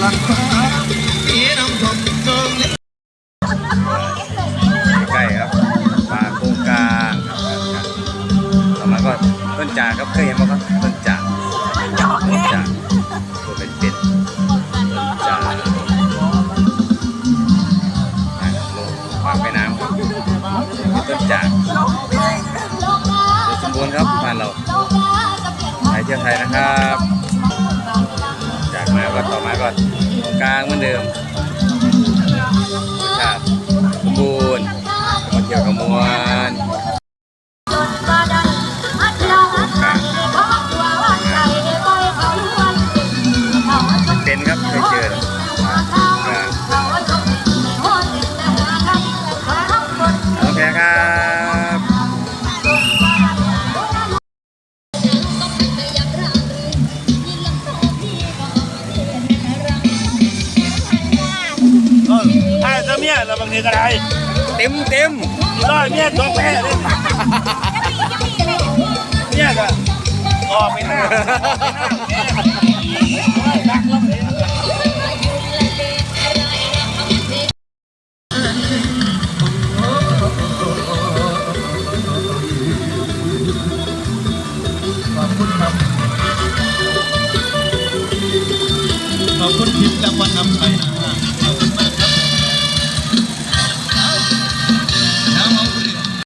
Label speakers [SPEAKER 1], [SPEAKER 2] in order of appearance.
[SPEAKER 1] หลังฟ้าพี่น้ำทมเกิงเล็ก
[SPEAKER 2] ใกล้ครับปาโกงกลางครับต่อมาก็ต้นจากครับเคยเห็นไหมครับต้นจากต้นจากตัวเป็นเป็นต้นจากอะลงปากแม่น้ำครับต้นจากสมบูรณ์ครับบ้านเราไปเที่ยวไทยนะครับ จากมาก็ต่อางกลางเหมือนเดิมชาติสมบูรณ์มาเที่ยวกับมวลเป็นครับเคยเจอน้องแพรครับ
[SPEAKER 3] จะเมียเราบางทีก็ได้
[SPEAKER 2] เต็มเต็ม
[SPEAKER 3] ร้อยเมียตัวแพ้เลยเมียก็ออกไปหน้ารักแล้วเลย
[SPEAKER 1] ขอบคุณครับขอบคุณทิพย์และวันนำไทยนะ